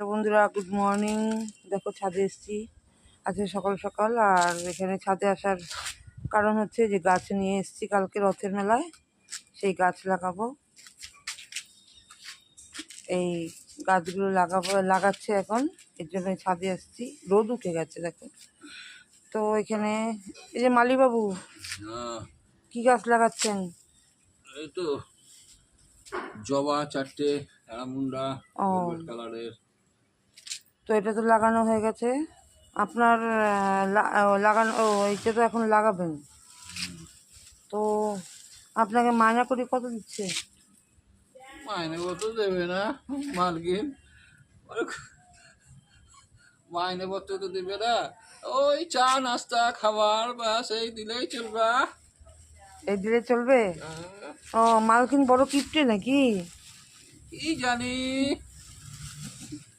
তো বন্ধুরা good morning দেখো ছাদে এসেছি। আজকে সকাল সকাল আর এখানে ছাদে আসার কারণ হচ্ছে যে গাছ নিয়ে এসেছি কালকে রথের মেলায়। সেই গাছ লাগাবো। এই গাছগুলো লাগাবো লাগাচ্ছে এখন। এর জন্য ছাদে এসেছি। রোদ উঠে গেছে দেখো। তো এখানে এই যে মালিবাবু হ্যাঁ, কি গাছ লাগাচ্ছেন? এই তো জবা চারটে মুন্ডা কালারের। তো এটা তো লাগানো হয়ে গেছে। আপনার লাগানো ও এইটা তো এখন লাগাবেন। তো আপনাকে মায়না করি কত দিচ্ছে? মাইনে কত দেবে না মালকিন? মাইনে পত্র তো দেবে না। ওই চা নাস্তা খাবার বাস এই দিলেই চলবা। এই দিলে চলবে? হ্যাঁ, ও মালকিন বড় কিপটে নাকি? কি জানি।